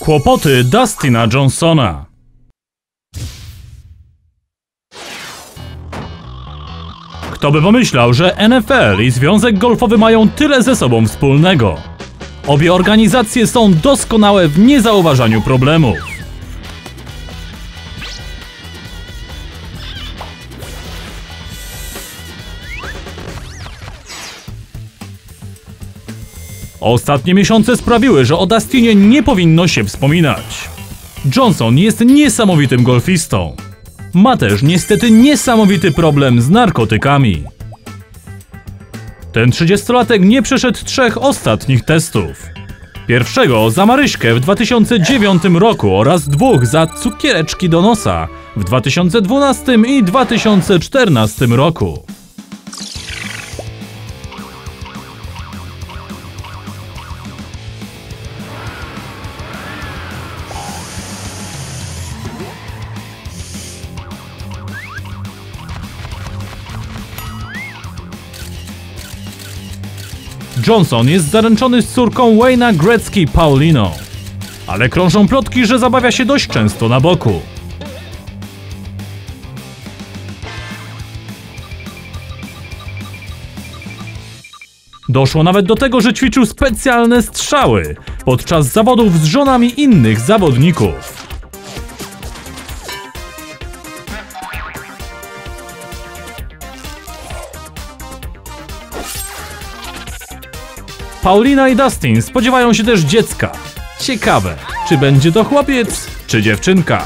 Kłopoty Dustina Johnsona. Kto by pomyślał, że NFL i Związek Golfowy mają tyle ze sobą wspólnego? Obie organizacje są doskonałe w niezauważaniu problemów. Ostatnie miesiące sprawiły, że o Dustinie nie powinno się wspominać. Johnson jest niesamowitym golfistą. Ma też niestety niesamowity problem z narkotykami. Ten 30-latek nie przeszedł trzech ostatnich testów. Pierwszego za Maryśkę w 2009 roku oraz dwóch za cukiereczki do nosa w 2012 i 2014 roku. Johnson jest zaręczony z córką Wayna Gretzky Paulino. Ale krążą plotki, że zabawia się dość często na boku. Doszło nawet do tego, że ćwiczył specjalne strzały podczas zawodów z żonami innych zawodników. Paulina i Dustin spodziewają się też dziecka. Ciekawe, czy będzie to chłopiec, czy dziewczynka.